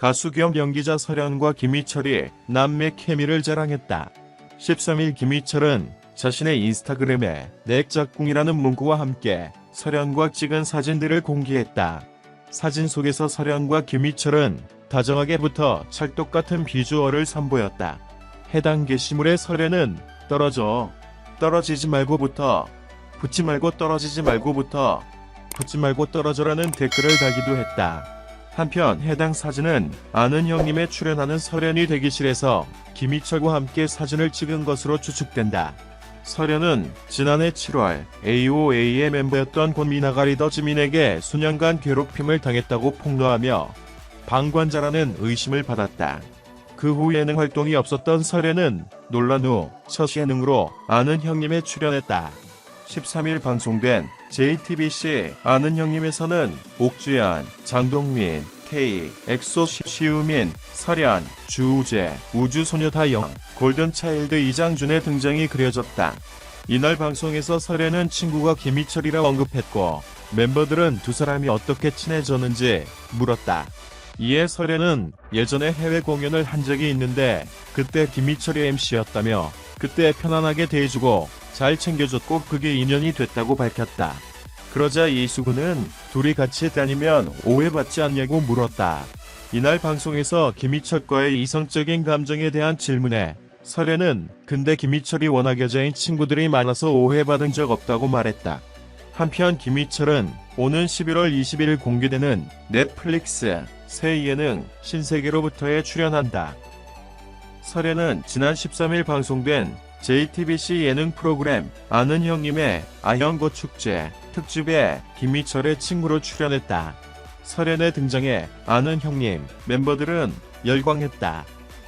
가수 겸 연기자 설현과 김희철이 남매 케미를 자랑했다. 13일 김희철은 자신의 인스타그램에 내 짝꿍이라는 문구와 함께 설현과 찍은 사진들을 공개했다. 사진 속에서 설현과 김희철은 다정하게 붙어 찰떡 같은 비주얼을 선보였다. 해당 게시물의 설현은 떨어져 떨어지지 말고부터 붙지 말고 떨어지지 말고부터 붙지 말고 떨어져라는 댓글을 달기도 했다. 한편 해당 사진은 아는 형님의 출연하는 설현이 대기실에서 김희철과 함께 사진을 찍은 것으로 추측된다. 설현은 지난해 7월 AOA의 멤버였던 권미나가 리더 지민에게 수년간 괴롭힘을 당했다고 폭로하며 방관자라는 의심을 받았다. 그 후 예능 활동이 없었던 설현은 논란 후 첫 예능으로 아는 형님에 출연했다. 13일 방송된 JTBC 아는 형님에서는 옥주연, 장동민, K, 엑소 시우민, 설현, 주우재, 우주소녀다 영, 골든차일드 이장준의 등장이 그려졌다. 이날 방송에서 설현은 친구가 김희철이라 언급했고 멤버들은 두 사람이 어떻게 친해졌는지 물었다. 이에 설현은 예전에 해외 공연을 한 적이 있는데 그때 김희철이 MC였다며 그때 편안하게 대해주고 잘 챙겨줬고 그게 인연이 됐다고 밝혔다. 그러자 이수근은 둘이 같이 다니면 오해받지 않냐고 물었다. 이날 방송에서 김희철과의 이성적인 감정에 대한 질문에 설현은 근데 김희철이 워낙 여자인 친구들이 많아서 오해받은 적 없다고 말했다. 한편 김희철은 오는 11월 20일 공개되는 넷플릭스 새 예능 신세계로부터에 출연한다. 설현은 지난 13일 방송된 JTBC 예능 프로그램 아는 형님의 아현고 축제 특집에 김희철의 친구로 출연했다. 설현의 등장에 아는 형님 멤버들은 열광했다.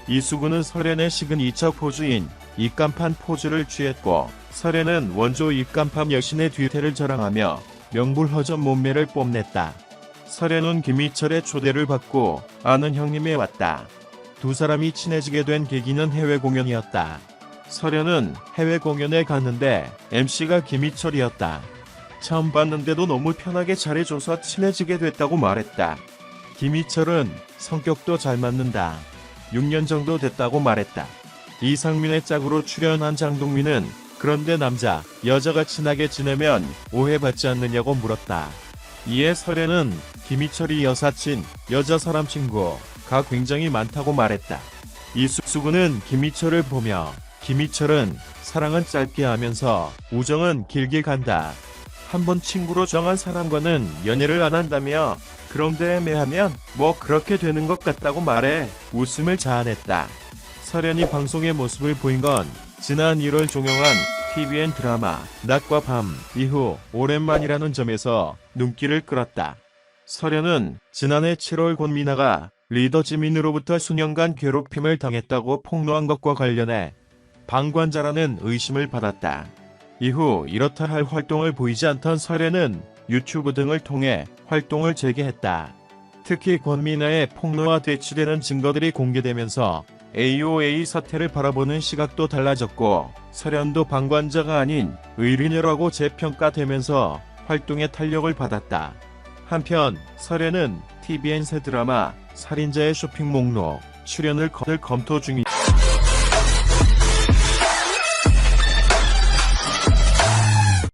이수근은 설현의 식은 2차 포즈인 입간판 포즈를 취했고 설현은 원조 입간판 여신의 뒤태를 자랑하며 명불허전 몸매를 뽐냈다. 설현은 김희철의 초대를 받고 아는 형님에 왔다. 두 사람이 친해지게 된 계기는 해외 공연이었다. 설현은 해외 공연에 갔는데 MC가 김희철이었다. 처음 봤는데도 너무 편하게 잘해줘서 친해지게 됐다고 말했다. 김희철은 성격도 잘 맞는다. 6년 정도 됐다고 말했다. 이상민의 짝으로 출연한 장동민은 그런데 남자, 여자가 친하게 지내면 오해받지 않느냐고 물었다. 이에 설현은 김희철이 여사친, 여자 사람 친구가 굉장히 많다고 말했다. 이수근은 김희철을 보며 김희철은 사랑은 짧게 하면서 우정은 길게 간다. 한번 친구로 정한 사람과는 연애를 안 한다며 그런데 애매하면 뭐 그렇게 되는 것 같다고 말해 웃음을 자아냈다. 설현이 방송의 모습을 보인 건 지난 1월 종영한 TVN 드라마 낮과 밤 이후 오랜만이라는 점에서 눈길을 끌었다. 설현은 지난해 7월 권미나가 리더 지민으로부터 수년간 괴롭힘을 당했다고 폭로한 것과 관련해 방관자라는 의심을 받았다. 이후 이렇다 할 활동을 보이지 않던 설현은 유튜브 등을 통해 활동을 재개했다. 특히 권미나의 폭로와 대치되는 증거들이 공개되면서 AOA 사태를 바라보는 시각도 달라졌고 설현도 방관자가 아닌 의리녀라고 재평가되면서 활동에 탄력을 받았다. 한편 설현은 TVN 새 드라마 살인자의 쇼핑 목록 출연을 검- 검토 중이다.